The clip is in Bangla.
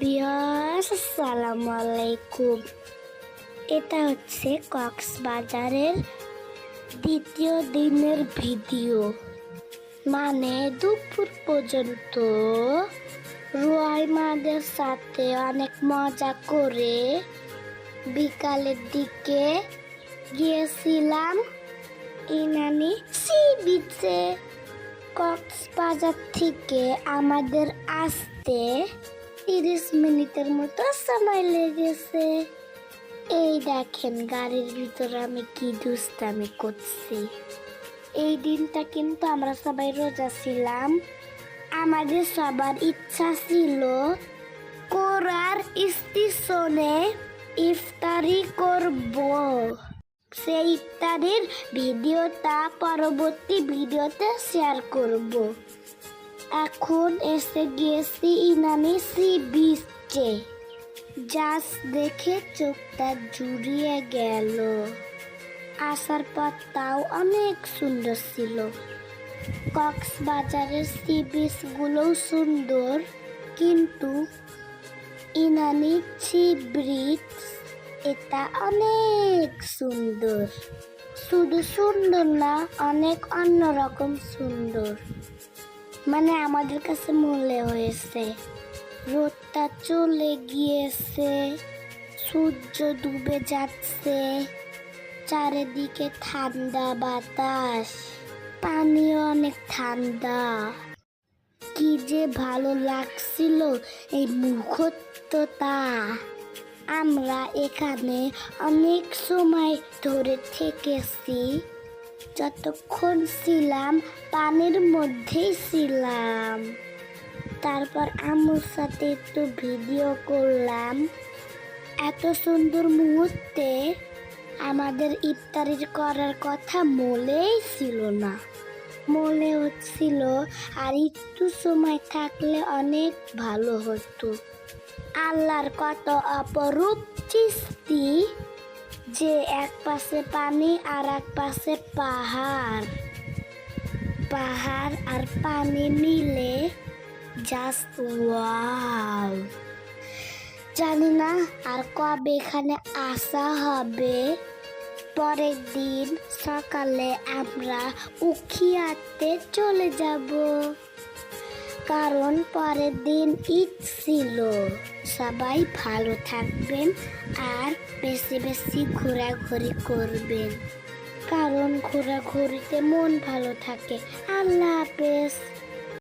বিয়াস আসসালামু আলাইকুম এটা হচ্ছে কক্সবাজারের দ্বিতীয় দিনের ভিডিও। মানে দুপুর পর্যন্ত রুয়াইমাদের সাথে অনেক মজা করে বিকালের দিকে গিয়েছিলাম ইনানি সি বিচে। কক্সবাজার থেকে আমাদের আসতে তিরিশ মিনিটের মতো সময় লেগেছে। এই দেখেন, গাড়ির ভিতরে আমি কি দুষ্টামি করছি। এই দিনটা কিন্তু আমরা সবাই রোজা ছিলাম। আমাদের সবার ইচ্ছা ছিল কোরার স্টেশনে ইফতারি করব। সেই ইফতারির ভিডিওটা পরবর্তী ভিডিওতে শেয়ার করব। এখন এসে গিয়েছি ইনানি সি বিচে। জাস্ট দেখে চোখটা জুড়িয়ে গেল। আসার পর তাও অনেক সুন্দর ছিল। কক্সবাজারের সি বিচগুলোও সুন্দর, কিন্তু ইনানি সি ব্রিজ এটা অনেক সুন্দর। শুধু সুন্দর না, অনেক অন্যরকম সুন্দর। মানে আমাদের কাছে মনে হয়েছে। রোদটা চলে গিয়েছে, সূর্য ডুবে যাচ্ছে, চারিদিকে ঠান্ডা বাতাস, পানিও অনেক ঠান্ডা। কি যে ভালো লাগছিল এই মুহূর্তটা। আমরা এখানে অনেক সময় ধরে থেকেছি। যতক্ষণ ছিলাম, পানির মধ্যেই ছিলাম। তারপর আম্মুর সাথে একটু ভিডিও করলাম। এত সুন্দর মুহূর্তে আমাদের ইফতারির করার কথা মনেই ছিল না। মনে হচ্ছিল, আর একটু সময় থাকলে অনেক ভালো হতো। আল্লাহর কত অপরূপ সৃষ্টি যে এক পাশে পানি আর এক পাশে পাহাড়। পাহাড় আর পানি মিলে জাস্ট ওয়াও জানি না আর কবে এখানে আসা হবে। পরের দিন সকালে আমরা উখিয়াতে চলে যাব। কারণ পরের দিন ঈদ ছিল। সবাই ভালো থাকবেন আর বেশি বেশি ঘোরাঘুরি করবেন। কারণ ঘোরাঘুরিতে মন ভালো থাকে। আল্লাহ হাফেজ।